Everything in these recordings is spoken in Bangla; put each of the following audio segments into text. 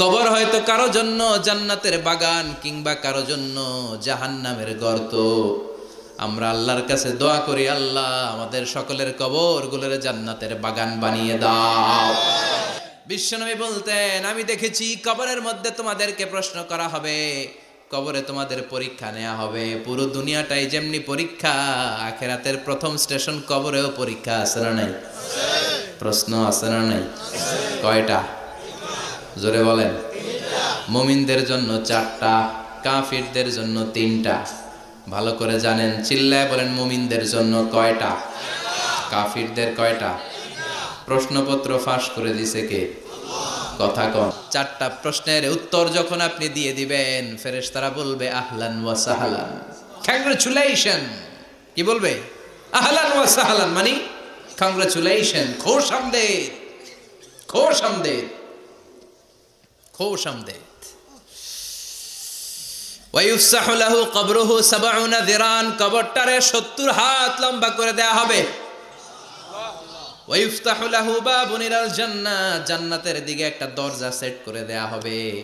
কবর হয়তো কারও জন্য জান্নাতের বাগান কিংবা কারও জন্য জাহান্নামের গর্ত। আমরা আল্লাহর কাছে দোয়া করি, আল্লাহ আমাদের সকলের কবরগুলোর জান্নাতের বাগান বানিয়ে দাও। বিশ্বনবী বলতেন, আমি দেখেছি কবরের মধ্যে তোমাদেরকে প্রশ্ন করা হবে, কবরে তোমাদের পরীক্ষা নেওয়া হবে। পুরো দুনিয়াটাই যেমনি পরীক্ষা, আখেরাতের প্রথম স্টেশন কবরেও পরীক্ষা আছে না নাই? প্রশ্ন আছে না নাই? কয়টা? জোরে বলেন। মুমিনদের জন্য চারটা, কাফিরদের জন্য তিনটা। ভালো করে জানেন, চিল্লায় বলেন মুমিনদের জন্য কয়টা? কাফিরদের কয়টা? প্রশ্নপত্র ফাঁস করে দিছে কে? কথা কন চারটা প্রশ্নের উত্তর যখন আপনি দিয়ে দিবেন, ফেরেশতারা বলবে, আহলান ওয়া সাহলান। কংগ্রেচুলেশন কি বলবে? আহলান ওয়া সাহলান মানে কংগ্রেচুলেশন খোশ আমদেদ খোশ আমদেদ কবরটারে 70 হাত লম্বা করে দেয়া হবে। লাহু জান্নাতের দিকে একটা দরজা সেট করে দেয়া হবে।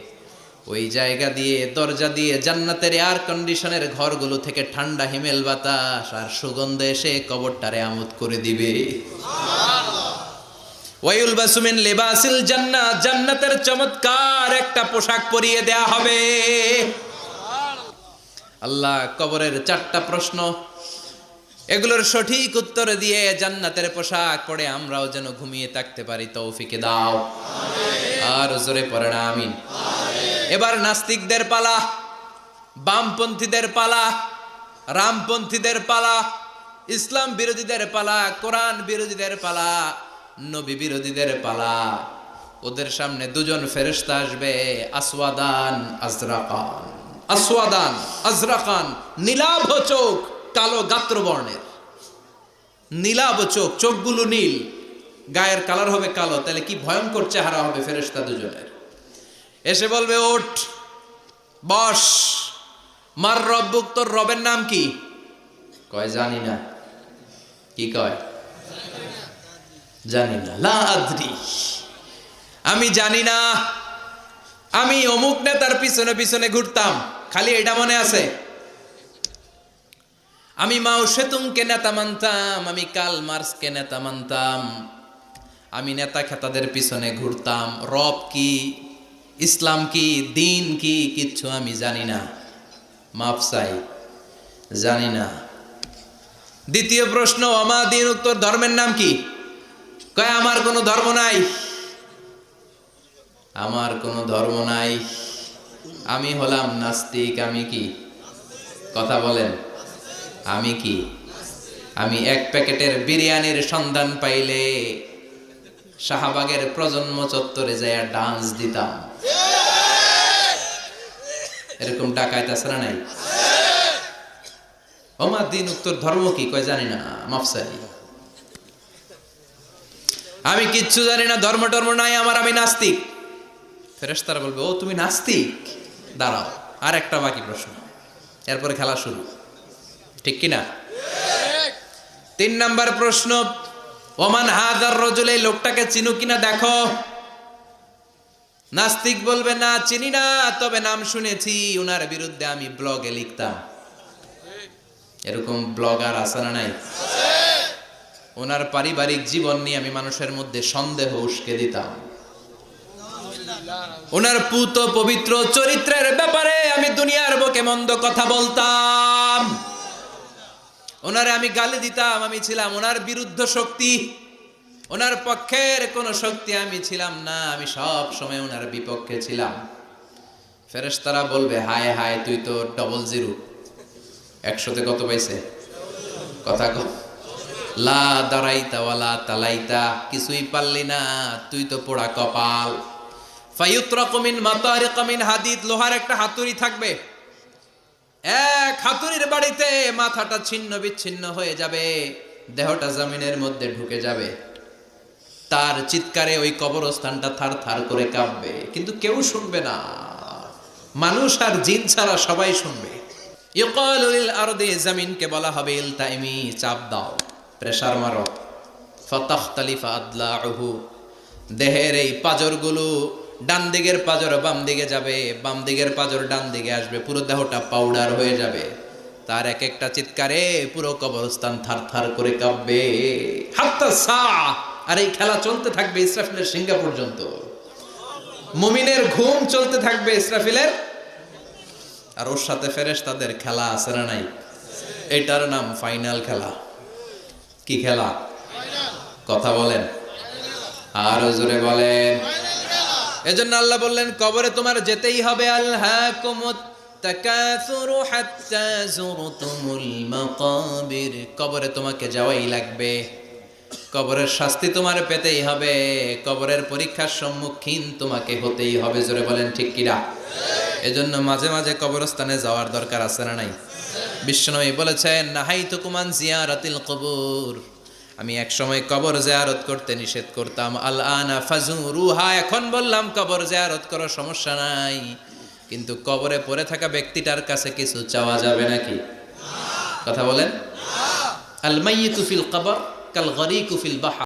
ওই জায়গা দিয়ে, দরজা দিয়ে জান্নাতের এয়ার কন্ডিশনের ঘরগুলো থেকে ঠান্ডা হিমেল বাতাস আর সুগন্ধ এসে কবরটারে আমোদ করে দিবে। ওয়াইউল বাসুমিন লিবাসিল জান্নাত, জান্নাতের চমৎকার একটা পোশাক পরিয়ে দেয়া হবে। আল্লাহ কবরের চারটা প্রশ্ন, এগুলোর সঠিক উত্তর দিয়ে জান্নাতের পোশাক পরে আমরাও যেন ঘুমিয়ে থাকতে পারি, তৌফিকে দাও। আর জোরে পড়ে না, আমিন। এবার নাস্তিকদের পালা, বামপন্থীদের পালা, রামপন্থীদের পালা, ইসলাম বিরোধীদের পালা, কোরআন বিরোধীদের পালা নবী বিরোধীদের পালা। ওদের সামনে দুজন ফেরেশতা আসবে, আসওয়াদান, আজরাকান। আসওয়াদান, আজরাকান, নীলাভ চোখ, কালো গাত্র বর্ণের নীলাভ চোখ, চোখগুলো নীল। গায়ের কালার হবে কালো, তাহলে কি ভয়ঙ্কর চেহারা হবে ফেরেশতা দুজনের? এসে বলবে, ওঠ, বস। মার রব্বুক, তোর রবের নাম কি? কয়, জানি না। কি কয়? জানি না। আমি জানি না। আমি অমুক নেতার পিছনে পিছনে ঘুরতাম। খালি এটা মনে আছে? আমি মাও সেতুংকে নেতা মানতাম, আমি কাল মার্সকে নেতা মানতাম। আমি নেতা খেতাদের পিছনে ঘুরতাম। রব কি, ইসলাম কি, দিন কি, কিচ্ছু আমি জানি না। মাফ চাই। জানি না। দ্বিতীয় প্রশ্ন অমা দিন উত্তর ধর্মের নাম কি? কয়, আমার কোনো ধর্ম নাই? আমার কোনো ধর্ম নাই। আমি হলাম নাস্তিক, আমি কি? কথা বলেন। আমি কি? আমি এক প্যাকেটের বিরিয়ানির সন্ধান পাইলে শাহবাগের প্রজন্ম চত্বরে যায় ডান্স দিতাম। এরকম আছে না নাই? ওমা, দিন উত্তর ধর্ম কি? কয়, জানি না মাফসাই আমি কিচ্ছু জানি না, ধর্ম টর্ম নাই, আমার আমি নাস্তিক। ফেরেশতারা বলবে, ও, তুমি নাস্তিক? দাঁড়াও, আর একটা বাকি প্রশ্ন। এরপরে খেলা শুরু। ঠিক কিনা তিন নাম্বার প্রশ্ন, ওমান হাজার রজুল, এই লোকটাকে চিনু কিনা দেখো? নাস্তিক বলবে, না, চিনি না, তবে নাম শুনেছি ওনার বিরুদ্ধে আমি ব্লগে লিখতাম। এরকম ব্লগার আছে না নাই? ওনার পারিবারিক জীবন নিয়ে আমি মানুষের মধ্যে সন্দেহ উস্কে দিতাম। ওনার পুত পবিত্র চরিত্রের ব্যাপারে আমি দুনিয়ার বুকে মন্দ কথা বলতাম। ওনারে আমি গালি দিতাম, আমি ছিলাম ওনার বিরুদ্ধ শক্তি। ওনার পক্ষের কোনো শক্তি আমি ছিলাম না, আমি সব সময় ওনার বিপক্ষে ছিলাম। ফেরেশতারা বলবে, হায় হায়, তুই তো ডবল জিরো একশোতে কত পাইছে? কথা কম লা দাঁড়াইতা ওয়ালা তালাইতা, কিছুই পারলি না, তুই তো পোড়া কপাল। ফায়ুত্রাকুমিন মাতারিকামিন হাদিদ, লোহার একটা হাতুড়ি থাকবে। এক হাতুড়ির বাড়িতে মাথাটা ছিন্ন বিচ্ছিন্ন হয়ে যাবে, দেহটা জমিনের মধ্যে ঢুকে যাবে। তার চিৎকারে ওই কবরস্থানটা থার থার করে কাঁপবে, কিন্তু কেউ শুনবে না। মানুষ আর জিন ছাড়া সবাই শুনবে। ইউকালুল আরদে, জমিনকে বলা হবে ইলতাইমি, চাপ দাও। প্রেসার মারো। ফতাখতালিফা আদলাহু দেহের এই পাজরগুলো ডান দিকের পাজর বাম দিকে যাবে, বাম দিকের পাজর ডান দিকে আসবে, পুরো দেহটা পাউডার হয়ে যাবে। তার এক একটা চিৎকারে পুরো কবরস্থান থার থার করে কাঁপবে। হাত্তা সা! আর এই খেলা চলতে থাকবে ইসরাফিলের সিঙ্গা পর্যন্ত। মুমিনের ঘুম চলতে থাকবে ইসরাফিলের। আর ওর সাথে ফেরেশ তাদের খেলা আছে না নাই? এটার নাম ফাইনাল খেলা। কি খেলা? কথা বলেন। আর জোরে বলেন। এজন্য আল্লাহ বললেন, কবরে তোমার যেতেই হবে। আল্লাহ কুমুত কবরে তোমাকে যাওয়াই লাগবে। কবরের শাস্তি তোমার পেতেই হবে। কবরের পরীক্ষার সম্মুখীন তোমাকে হতেই হবে। জোরে বলেন, ঠিক কিরা এজন্য মাঝে মাঝে কবরস্থানে যাওয়ার দরকার আছে না নাই? বিশ্বনবী বলেছেন নাহাই তুকুমান জিয়ারাতিল কবর। আমি এক সময় কবর জিয়ারত করতে নিষেধ করতাম। আল আনা ফাজুরুহা, এখন বললাম, কবর জিয়ারত করো, সমস্যা নাই। কিন্তু কবরে পড়ে থাকা ব্যক্তিটার কাছে কিছু চাওয়া যাবে নাকি? কথা বলেন। আল মাইয়িতু ফিল কবর কাল গরিকু ফিল বাহর।